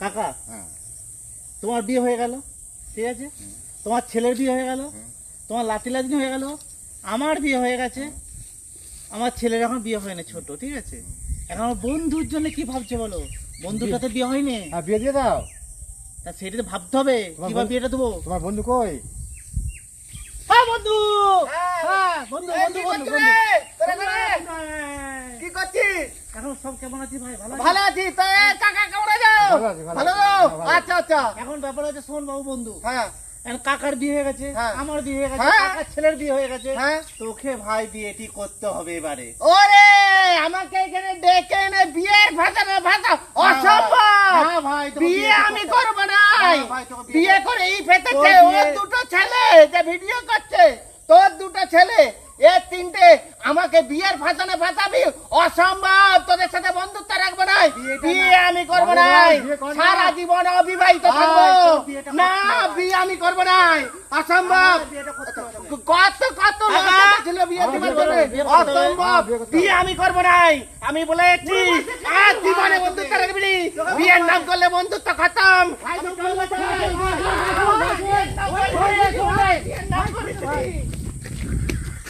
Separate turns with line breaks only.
কাকা
হ্যাঁ।
তোমার বিয়ে হয়ে গেল ঠিক আছে? তোমার ছেলের বিয়ে হয়ে গেল তোমার লাতি লাতিনি হয়ে গেল আমার বিয়ে হয়ে গেছে। আমার ছেলের এখন বিয়ে হয়নি ছোট ঠিক আছে? এখন আমার বন্ধুর জন্য কি ভাবছে বলো? বন্ধুটা তো বিয়ে হয়নি।
হ্যাঁ বিয়ে দিয়ে দাও।
তা সেটা তো ভাবতে হবে
তোমার
কীভাবে
বন্ধু-
বিয়েটা দেবো?
তোমার বন্ধু কই?
হ্যাঁ বন্ধু!
হ্যাঁ।
হ্যাঁ বন্ধু বন্ধু
কি
বন্ধু? হ্যাঁ।
কি করছিস?
এখন সব কেমন আছি ভাই? ভালো আছিস?
ভালো আছি তো এ, কাকা কেমন আছো
ভালো।
আচ্ছা আচ্ছা।
এখন ব্যাপার হচ্ছে শোন বাবু বন্ধু।
হ্যাঁ।
কাকার বিয়ে হয়ে গেছে
হ্যাঁ।
আমার বিয়ে হয়ে গেছে
হ্যাঁ।
কাকার ছেলের বিয়ে হয়ে গেছে।
হ্যাঁ।
তোকে ভাই বিয়েটি করতে হবে এবারে।
ওরে আমাকে এখানে ডেকে এনে বিয়ের ভাষা না ভাষা অসম্ভব। বিয়ে আমি করব
না। বিয়ে
করে এই ওর দুটো ছেলে যে ভিডিও করছে তোর দুটো ছেলে এ তিনটে আমাকে বিয়ের ফাঁসানে ফাঁসাবি অসম্ভব তোদের সাথে
বিয়েটা
বিয়ে আমি করব
না
সারা জীবন অবিবাহিত থাকব না বিয়ে আমি করব না অসম্ভব কত কত বিয়ে দিবার জন্য অসম্ভব
বিয়ে
আমি করব না আমি বলে আর জীবনে বন্ধুত্ব রাখবি বিয়ের নাম করলে বন্ধুত্ব খতম